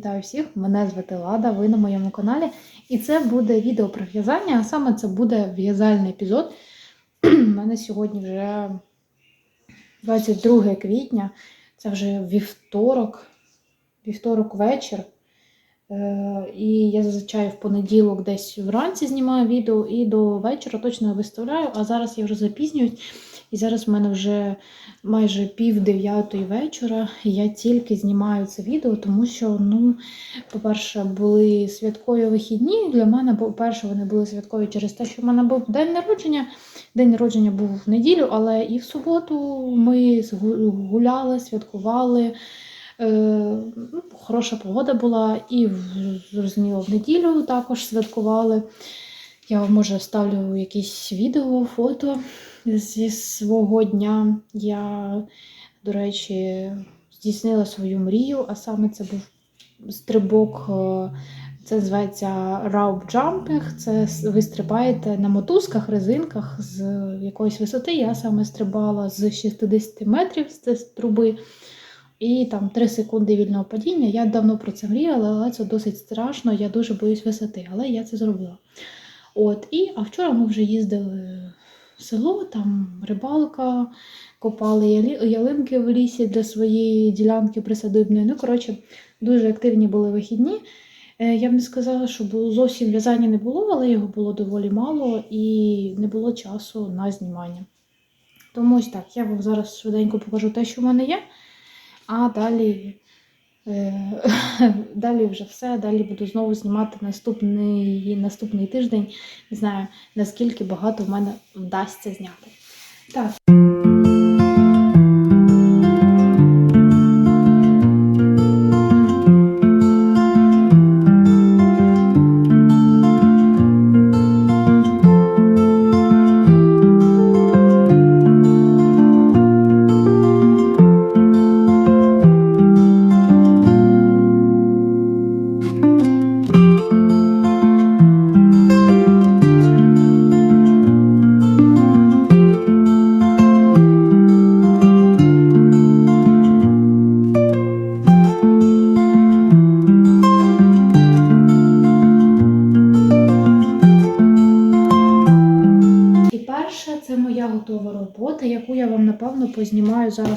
Вітаю всіх! Мене звати Лада, ви на моєму каналі. І це буде відео про в'язання, а саме це буде в'язальний епізод. У мене сьогодні вже 22 квітня, це вже вівторок, вівторок вечір. Е, І я зазвичай в понеділок десь вранці знімаю відео і до вечора точно виставляю, а зараз я вже запізнююсь. І зараз в мене вже майже пів дев'ятої вечора. Я тільки знімаю це відео, тому що, ну, по-перше, були святкові вихідні. Для мене, по-перше, вони були святкові через те, що в мене був день народження. День народження був в неділю, але і в суботу ми гуляли, святкували. Е, ну, хороша погода була, і зрозуміло, в неділю також святкували. Я може ставлю якісь відео, фото зі свого дня. Я, до речі, здійснила свою мрію, а саме це був стрибок. е, Це зветься рауп джампінг. Це ви стрибаєте на мотузках, резинках з якоїсь висоти. Я саме стрибала з 60 метрів з труби. І там 3 секунди вільного падіння. Я давно про це мріяла, але це досить страшно. Я дуже боюсь висоти, але я це зробила. От, і, а вчора ми вже їздили в село, там рибалка, копали ялинки в лісі для своєї ділянки присадибної. Ну, коротше, дуже активні були вихідні. Е, Я б не сказала, що зовсім в'язання не було, але його було доволі мало і не було часу на знімання. Тому ось так, я вам зараз швиденько покажу те, що в мене є. А далі, е, далі вже все. Далі буду знову знімати наступний, наступний тиждень. Не знаю, наскільки багато в мене вдасться зняти. Так.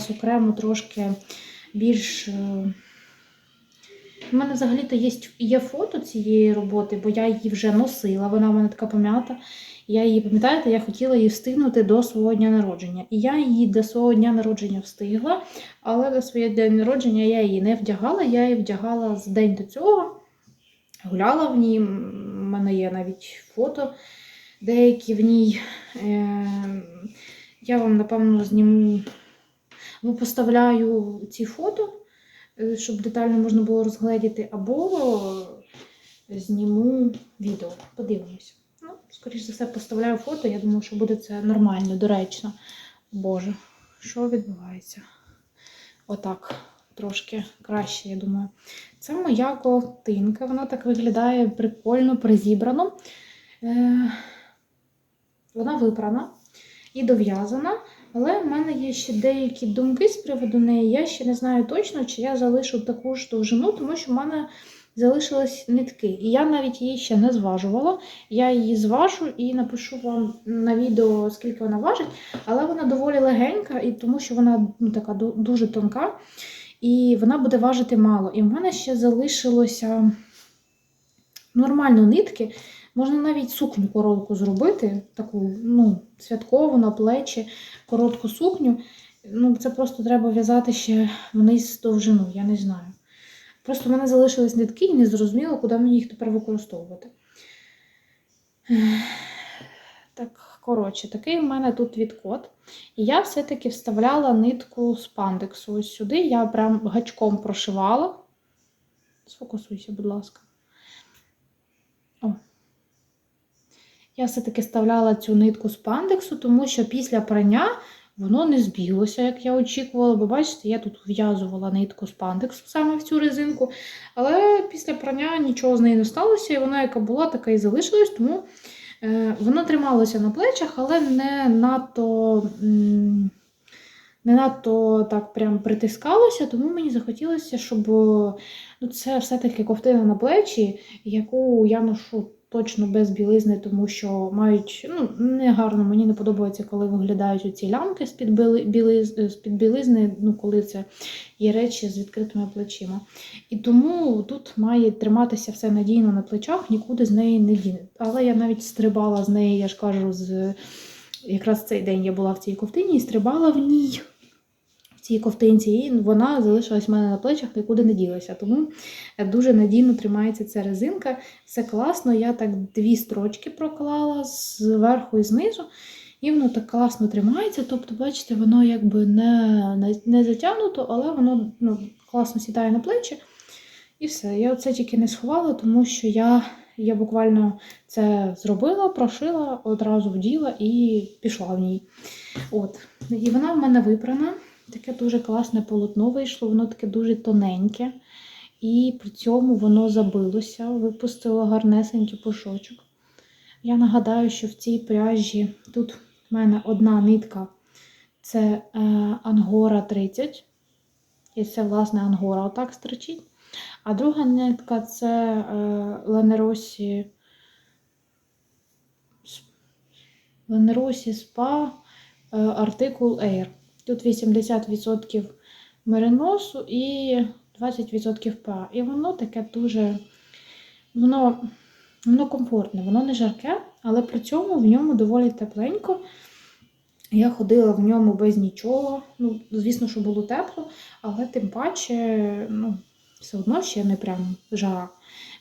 Зараз окремо трошки більш. е, У мене взагалі-то є, є фото цієї роботи, бо я її вже носила, вона в мене така пом'ята. Я її, пам'ятаєте, я хотіла її встигнути до свого дня народження. І я її до свого дня народження встигла, але до свого дня народження я її не вдягала, я її вдягала з день до цього. Гуляла в ній, у мене є навіть фото деякі в ній. Е, Я вам, напевно, зніму, або поставляю ці фото, е, щоб детально можна було розгледіти, або зніму відео. Подивимось. Ну, скоріш за все, поставляю фото. Я думаю, що буде це нормально, доречно. Боже, що відбувається? Отак. Трошки краще, я думаю. Це моя ковтинка. Вона так виглядає прикольно, призібрано. Е, вона випрана і дов'язана, але в мене є ще деякі думки з приводу неї. Я ще не знаю точно, чи я залишу таку ж довжину, тому що в мене залишились нитки. І я навіть її ще не зважувала. Я її зважу і напишу вам на відео, скільки вона важить, але вона доволі легенька, і тому що вона ну, така дуже тонка, і вона буде важити мало. І в мене ще залишилося нормально нитки. Можна навіть сукню коротку зробити, таку ну, святкову на плечі, коротку сукню. Ну, це просто треба в'язати ще вниз довжину, я не знаю. Просто в мене залишились нитки і не зрозуміло, куди мені їх тепер використовувати. Так, коротше, такий в мене тут відкот. І я все-таки вставляла нитку з пандексу. Ось сюди я прям гачком прошивала. Сфокусуйся, будь ласка. Я все-таки вставляла цю нитку з пандексу, тому що після прання воно не збіглося, як я очікувала. Бо бачите, я тут в'язувала нитку з пандексу саме в цю резинку. Але після прання нічого з нею не сталося, і вона, яка була, така і залишилась, тому е, вона трималася на плечах, але не надто не надто так прям притискалося, тому мені захотілося, щоб ну, це все-таки ковтина на плечі, яку я ношу точно без білизни, тому що мають ну, не гарно, мені не подобається, коли виглядають оці лямки з-під білиз, е, білизни, ну, коли це є речі з відкритими плечима. І тому тут має триматися все надійно на плечах, нікуди з неї не діне. Але я навіть стрибала з неї, я ж кажу, з якраз цей день я була в цій ковтині і стрибала в ній. Цій ковтинці, і вона залишилась в мене на плечах, нікуди не ділася. Тому дуже надійно тримається ця резинка. Все класно. Я так дві строчки проклала зверху і знизу, і воно так класно тримається. Тобто, бачите, воно якби не, не затягнуто, але воно ну, класно сідає на плечі. І все. Я це тільки не сховала, тому що я, я буквально це зробила, прошила, одразу вділа і пішла в ній. От. І вона в мене випрана. Таке дуже класне полотно вийшло, воно таке дуже тоненьке. І при цьому воно забилося, випустило гарнесенький пушочок. Я нагадаю, що в цій пряжі тут в мене одна нитка це е, Ангора 30. І це, власне, Ангора отак строчить. А друга нитка це е, Ленеросі Ленеросі е, артикул Air. Тут 80% мериносу і 20% ПА. І воно таке дуже воно, воно комфортне, воно не жарке, але при цьому в ньому доволі тепленько. Я ходила в ньому без нічого. Ну, звісно, що було тепло, але тим паче, ну, все одно ще не прям жара.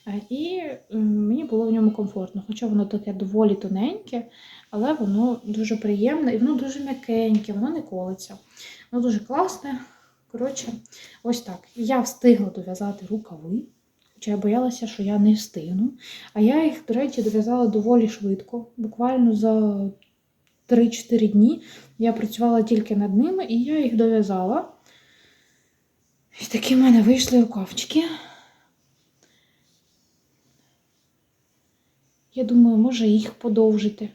Е, І мені було в ньому комфортно. Хоча воно таке доволі тоненьке, але воно дуже приємне і воно дуже м'якеньке, воно не колиться. Воно дуже класне. Коротше, ось так. Я встигла дов'язати рукави, хоча я боялася, що я не встигну. А я їх, до речі, дов'язала доволі швидко. Буквально за 3-4 дні я працювала тільки над ними, і я їх дов'язала. І такі в мене вийшли рукавчики. Я думаю, може їх подовжити.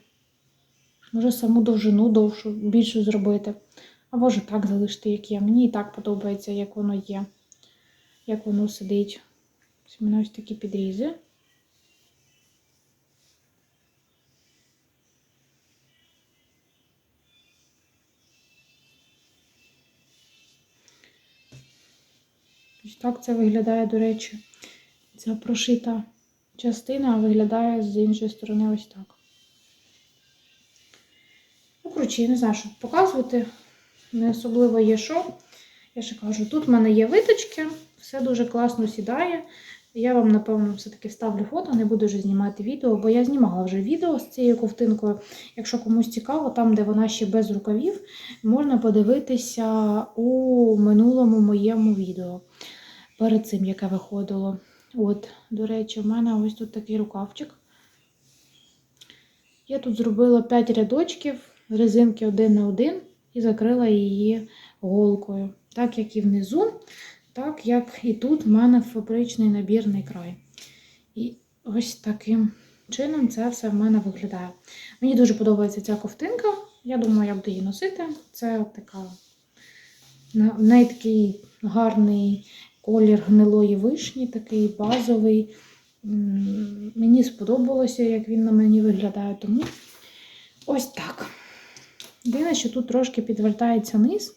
Може саму довжину довшу, більшу зробити. А може так залишити, як є. Мені і так подобається, як воно є, як воно сидить. Ось мене ось такі підрізи. Ось так це виглядає, до речі, ця прошита частина виглядає з іншої сторони ось так. Ну, коротше, я не знаю, що показувати. Не особливо є що. Я ще кажу, тут в мене є виточки, все дуже класно сідає. Я вам, напевно, все-таки вставлю фото, не буду вже знімати відео, бо я знімала вже відео з цією ковтинкою. Якщо комусь цікаво, там, де вона ще без рукавів, можна подивитися у минулому моєму відео. Перед цим, яке виходило. От, до речі, в мене ось тут такий рукавчик. Я тут зробила 5 рядочків, резинки один на один і закрила її голкою. Так як і внизу, так як і тут в мене фабричний набірний край. І ось таким чином це все в мене виглядає. Мені дуже подобається ця ковтинка. Я думаю, я буду її носити. Це така в неї такий гарний колір гнилої вишні, такий базовий. Мені сподобалося, як він на мені виглядає, тому ось так. Єдине, що тут трошки підвертається низ.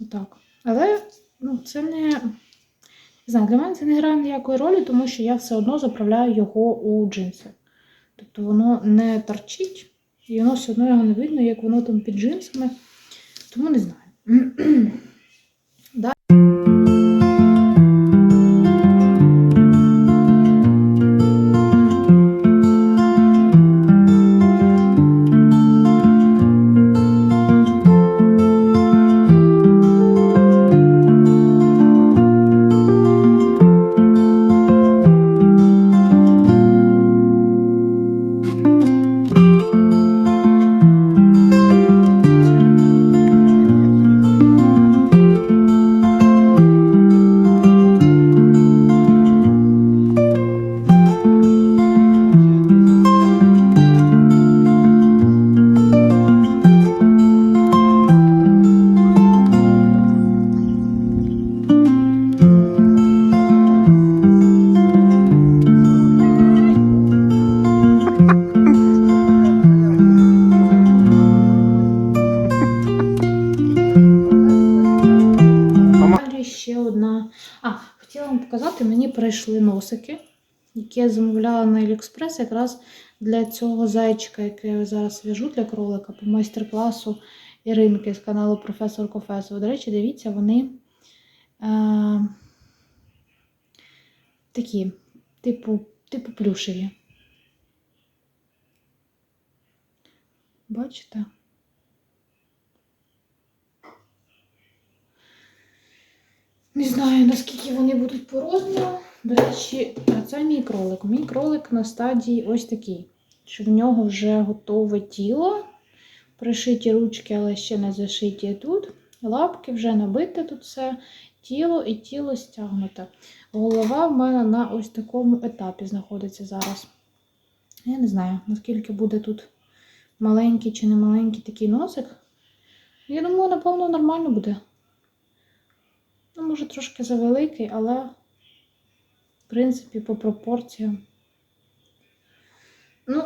Отак. Але ну, це не. Знаю, для мене це не грає ніякої ролі, тому що я все одно заправляю його у джинси. Тобто воно не торчить, і воно все одно його не видно, як воно там під джинсами. Тому не знаю. прийшли які я замовляла на Aliexpress якраз для цього зайчика, який я зараз в'яжу для кролика по майстер-класу Іринки з каналу Професор Кофесова. До речі, дивіться, вони е, такі, типу, типу плюшеві. Бачите? Не знаю, наскільки вони будуть по розміру. До речі, це мій кролик. Мій кролик на стадії ось такий, що в нього вже готове тіло. Пришиті ручки, але ще не зашиті тут. Лапки вже набите тут все. Тіло і тіло стягнуте. Голова в мене на ось такому етапі знаходиться зараз. Я не знаю, наскільки буде тут маленький чи не маленький такий носик. Я думаю, напевно, нормально буде. Ну, може, трошки завеликий, але, принципі, по пропорціям. Ну,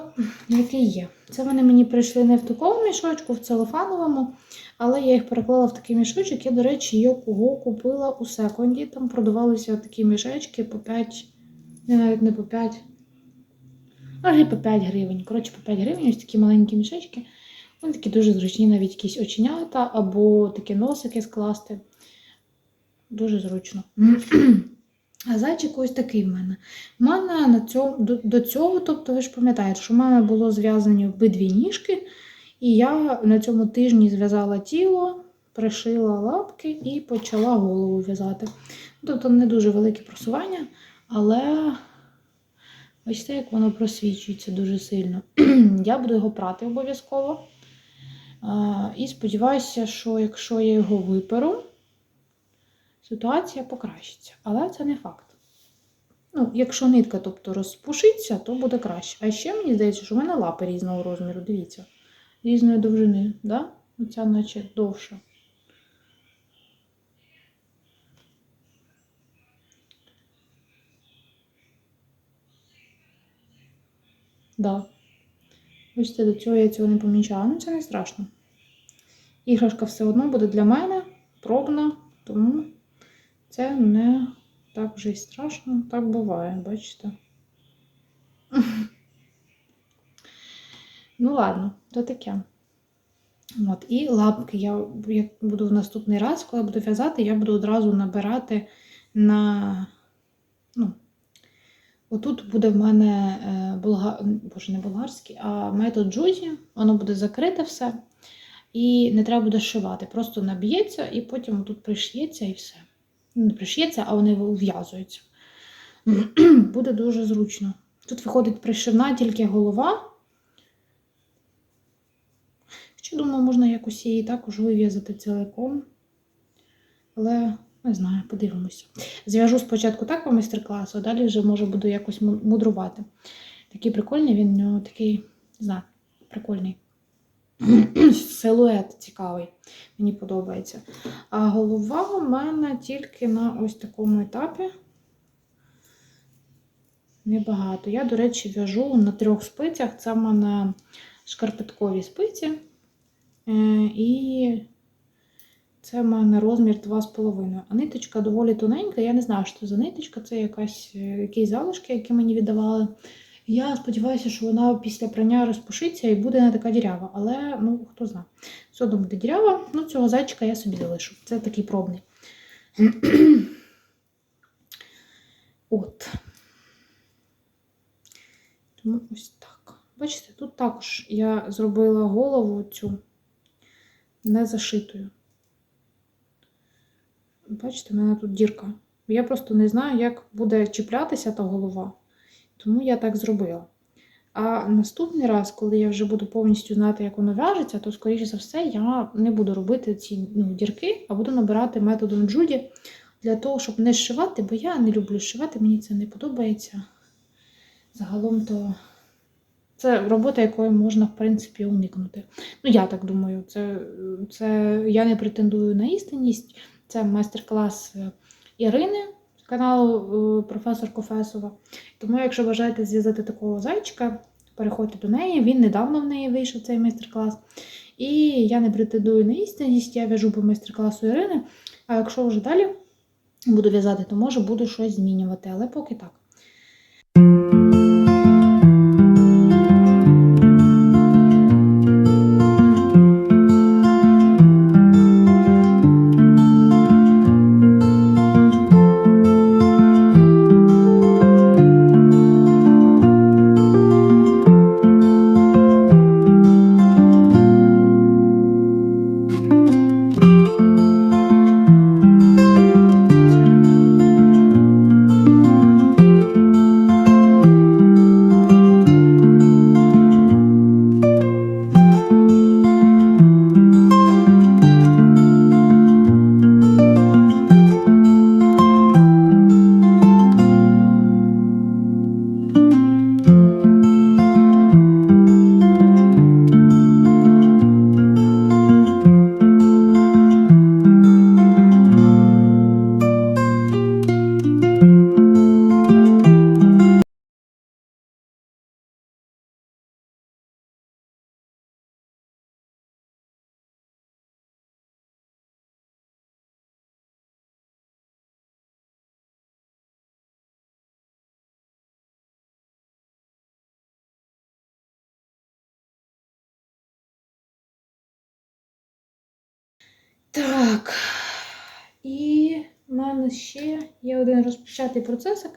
який є. Це вони мені прийшли не в такому мішочку, в целофановому, але я їх переклала в такий мішочок. Я, до речі, його купила у секонді. Там продавалися такі мішечки по 5, не, навіть не по 5, а по 5 гривень. Коротше, по 5 гривень ось такі маленькі мішечки. Вони такі дуже зручні, навіть якісь оченята або такі носики скласти. Дуже зручно. А зайчик ось такий в мене. У мене на цьому, до, до цього, тобто ви ж пам'ятаєте, що в мене було зв'язані обидві ніжки, і я на цьому тижні зв'язала тіло, пришила лапки і почала голову в'язати. Тобто не дуже велике просування, але ось те, як воно просвічується дуже сильно. я буду його прати обов'язково. І сподіваюся, що якщо я його виперу, ситуація покращиться. Але це не факт. Ну, якщо нитка тобто, розпушиться, то буде краще. А ще мені здається, що в мене лапи різного розміру. Дивіться, різної довжини. Да? Оця наче довша. Да. Бачите, до цього я цього не помічала. Ну, це не страшно. Іграшка все одно буде для мене пробна, тому це не так вже й страшно. Так буває, бачите? Ну, ладно, то таке. От, І лапки я як буду в наступний раз, коли буду в'язати, я буду одразу набирати на. ну, Отут буде в мене е, болга... Боже, не болгарський, а метод джузі. Воно буде закрите все. І не треба буде зшивати. Просто наб'ється і потім тут пришиється і все. Ну, Не пришиється, а вони ув'язуються. буде дуже зручно. Тут виходить пришивна тільки голова. Ще, думаю, можна якось її також вив'язати ціликом. Але не знаю, подивимося. Зв'яжу спочатку так по майстер-класу, а далі вже може буду якось мудрувати. Такий прикольний, він у нього такий, не знаю, прикольний. Силует цікавий, мені подобається. А голова у мене тільки на ось такому етапі. Небагато. Я, до речі, в'яжу на трьох спицях. Це в мене шкарпеткові спиці. Е, і це в мене розмір 2,5. А ниточка доволі тоненька. Я не знаю, що це за ниточка, це якась, е, якісь залишки, які мені віддавали. Я сподіваюся, що вона після прання розпушиться і буде не така дірява. Але, ну, хто знає. Все одно буде дірява. Ну, цього зайчика я собі залишу. Це такий пробний. От. Тому ось так. Бачите, тут також я зробила голову цю не зашитою. Бачите, в мене тут дірка. Я просто не знаю, як буде чіплятися та голова. Тому я так зробила. А наступний раз, коли я вже буду повністю знати, як воно в'яжеться, то, скоріше за все, я не буду робити ці ну, дірки, а буду набирати методом Джуді для того, щоб не зшивати, бо я не люблю зшивати, мені це не подобається. Загалом то це робота, якої можна, в принципі, уникнути. Ну, я так думаю, це, це я не претендую на істинність. Це майстер-клас Ірини з каналу професор Кофесова. Тому, якщо бажаєте зв'язати такого зайчика, переходьте до неї. Він недавно в неї вийшов цей майстер-клас. І я не претендую на істинність, я в'яжу по майстер-класу Ірини. А якщо вже далі буду в'язати, то може буду щось змінювати, але поки так. Так. І в мене ще є один розпочатий процесик,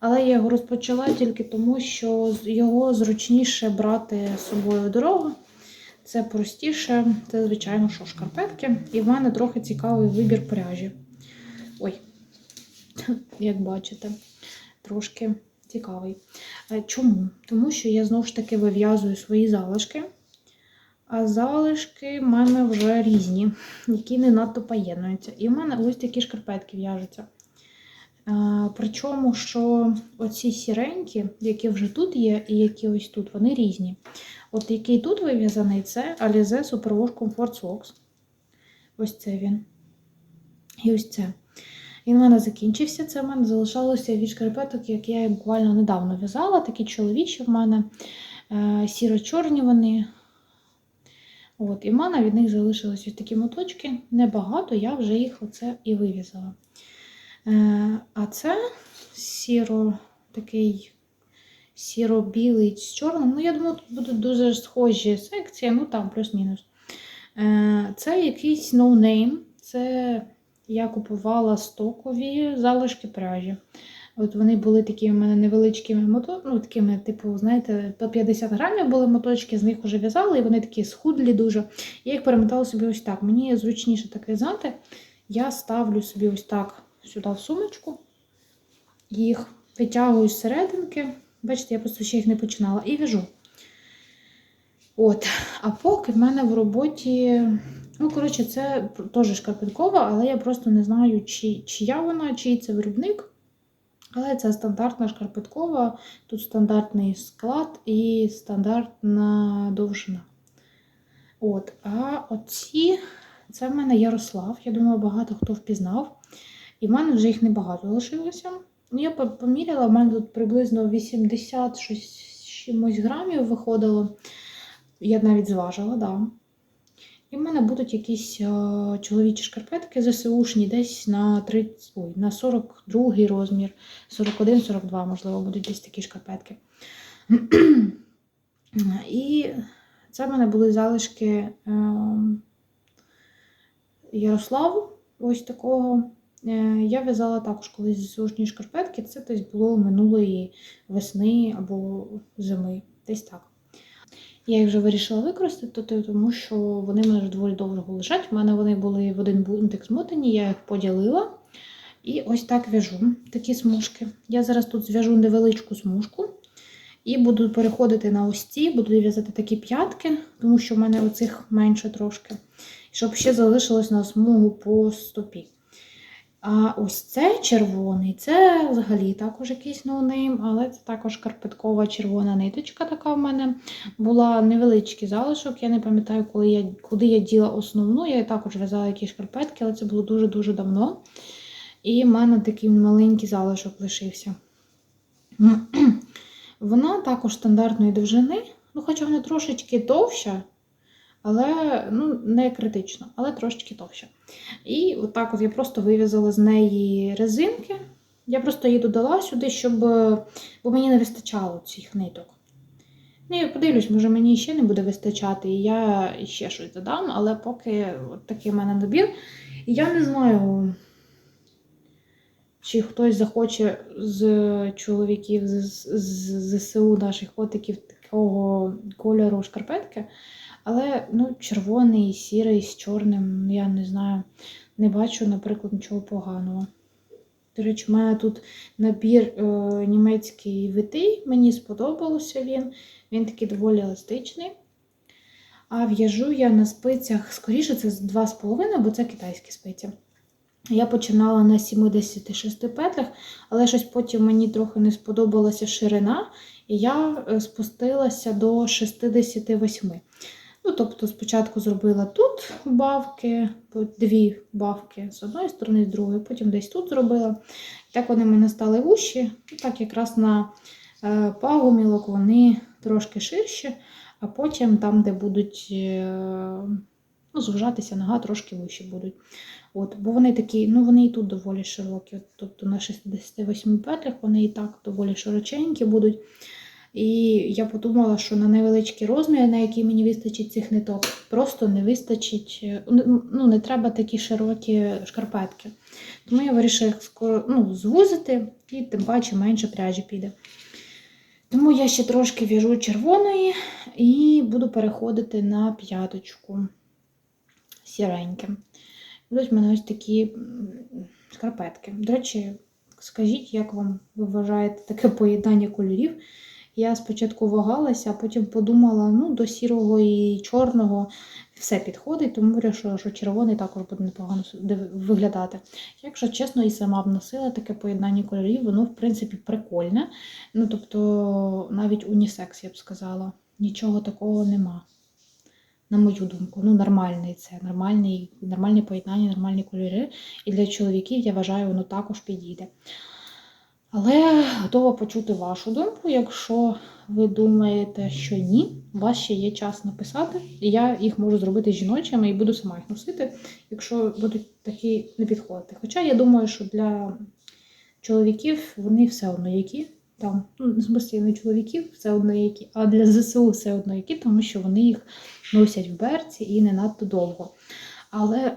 але я його розпочала тільки тому, що його зручніше брати з собою дорогу. Це простіше, це, звичайно, що шкарпетки. І в мене трохи цікавий вибір пряжі. Ой, як бачите, трошки цікавий. Е, Чому? Тому що я знову ж таки вив'язую свої залишки. А залишки в мене вже різні, які не надто поєднуються. І в мене ось такі шкарпетки в'яжуться. Причому, що оці сіренькі, які вже тут є, і які ось тут, вони різні. От який тут вив'язаний, це Alize Superwash Comfort Socks. Ось це він. І ось це. Він в мене закінчився. Це в мене залишалося від шкарпеток, які я буквально недавно в'язала. Такі чоловічі в мене е, сіро-чорні вони. От, і в мене від них залишились ось такі моточки. Небагато, я вже їх оце і вив'язала. Е, а це сіро такий сіро-білий з чорним. Ну, я думаю, тут будуть дуже схожі секції, ну там плюс-мінус. Е, це якийсь no. Це я купувала стокові залишки пряжі. От вони були такі у мене невеличкими мото... ну, такими, типу, знаєте, по 50 грамів були моточки, з них вже в'язали, і вони такі схудлі дуже. Я їх перемотала собі ось так. Мені зручніше так в'язати. Я ставлю собі ось так сюди в сумочку, їх витягую з серединки. Бачите, я просто ще їх не починала і в'яжу. От, а поки в мене в роботі. Ну, коротше, це теж шкарпеткова, але я просто не знаю, чи, чия вона, чий це виробник. Але це стандартна шкарпеткова, тут стандартний склад і стандартна довжина. От, А оці, це в мене Ярослав. Я думаю, багато хто впізнав. І в мене вже їх небагато лишилося. Ну, Я поміряла, в мене тут приблизно 80 щось грамів виходило. Я навіть зважила, да. І в мене будуть якісь е, чоловічі шкарпетки ЗСУшні, десь на 30, ой, на 42 розмір, 41-42, можливо, будуть десь такі шкарпетки. І це в мене були залишки е, Ярославу, ось такого. Е, Я в'язала також колись ЗСУшні шкарпетки. Це десь було минулої весни або зими. Десь так. Я їх вже вирішила використати, тому що вони в мене вже доволі довго лежать. У мене вони були в один бунтик змотані, я їх поділила. І ось так в'яжу такі смужки. Я зараз тут зв'яжу невеличку смужку і буду переходити на ось ці, буду в'язати такі п'ятки, тому що в мене оцих менше трошки. Щоб ще залишилось на смугу по стопі. А ось це червоний, це взагалі також якийсь ноунейм, але це також карпеткова червона ниточка така в мене була невеличкий залишок. Я не пам'ятаю, коли я, куди я діла основну. Я також в'язала якісь шкарпетки, але це було дуже-дуже давно. І в мене такий маленький залишок лишився. Вона також стандартної довжини, ну, хоча вона трошечки довша, але ну, не критично, але трошечки товще. І отак от я просто вив'язала з неї резинки. Я просто її додала сюди, щоб. бо мені не вистачало цих ниток. Ну, я подивлюсь, може мені ще не буде вистачати, і я ще щось додам, але поки от такий в мене набір. Я не знаю, чи хтось захоче з чоловіків з ЗСУ наших котиків такого кольору шкарпетки. Але ну, червоний, сірий з чорним, я не знаю, не бачу, наприклад, нічого поганого. До речі, у мене тут набір е, німецький витий, мені сподобався він. Він такий доволі еластичний. А в'яжу я на спицях, скоріше, це з 2,5, бо це китайські спиці. Я починала на 76 петлях, але щось потім мені трохи не сподобалася ширина, і я е, спустилася до 68. Ну, тобто, спочатку зробила тут бавки, дві бавки з одної сторони, з другої, потім десь тут зробила. Так вони в мене стали вущі. І так якраз на е, пагомілок вони трошки ширші, а потім там, де будуть е, ну, звужатися нога, трошки вищі будуть. От, бо вони такі, ну вони і тут доволі широкі. Тобто на 68 петлях вони і так доволі широченькі будуть. І я подумала, що на невеличкі розміри, на які мені вистачить цих ниток, просто не вистачить, е, ну не треба такі широкі шкарпетки. Тому я вирішила їх скоро ну, звузити і тим паче менше пряжі піде. Тому я ще трошки в'яжу червоної і буду переходити на п'яточку сіреньке. Будуть в мене ось такі шкарпетки. До речі, скажіть, як вам ви вважаєте таке поєднання кольорів? Я спочатку вагалася, а потім подумала, ну, до сірого і чорного все підходить, тому вирішила, що червоний також буде непогано виглядати. Якщо чесно, і сама б носила таке поєднання кольорів, воно, в принципі, прикольне. Ну, тобто, навіть унісекс, я б сказала. Нічого такого нема. На мою думку, ну нормальний це, нормальний, нормальні поєднання, нормальні кольори. І для чоловіків, я вважаю, воно також підійде. Але готова почути вашу думку. Якщо ви думаєте, що ні, у вас ще є час написати, і я їх можу зробити жіночими і буду сама їх носити, якщо будуть такі не підходити. Хоча я думаю, що для чоловіків вони все одно які. Там, ну, в смысле, не чоловіків все одно які, а для ЗСУ все одно які, тому що вони їх носять в берці і не надто довго. Але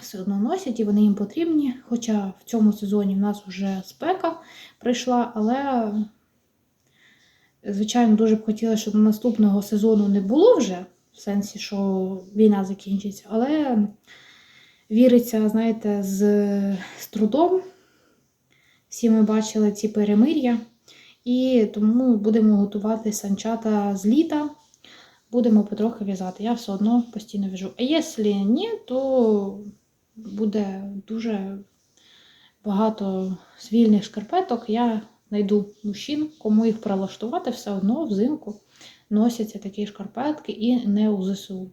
все одно носять і вони їм потрібні. Хоча в цьому сезоні в нас вже спека прийшла, але, звичайно, дуже б хотіла, щоб наступного сезону не було вже, в сенсі, що війна закінчиться, але віриться, знаєте, з, з трудом. Всі ми бачили ці перемир'я, і тому будемо готувати санчата з літа. Будемо потрохи в'язати. Я все одно постійно в'яжу. А якщо ні, то буде дуже багато звільних шкарпеток. Я знайду мужчин, кому їх прилаштувати, все одно взимку носяться такі шкарпетки і не у ЗСУ.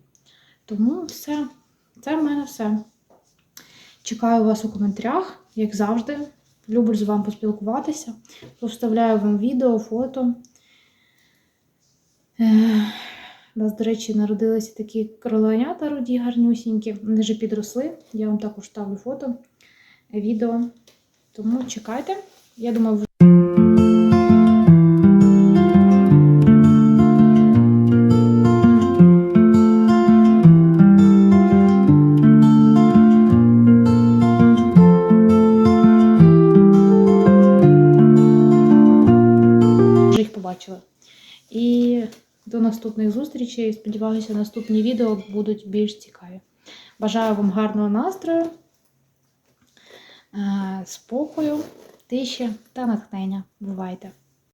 Тому все. Це в мене все. Чекаю вас у коментарях, як завжди. Люблю з вами поспілкуватися. Поставляю вам відео, фото. У нас, до речі, народилися такі кролонята руді гарнюсінькі. Вони вже підросли. Я вам також ставлю фото, відео. Тому чекайте. Я думаю, зустрічей. Сподіваюся, наступні відео будуть більш цікаві. Бажаю вам гарного настрою, е, спокою, тиші та натхнення. Бувайте!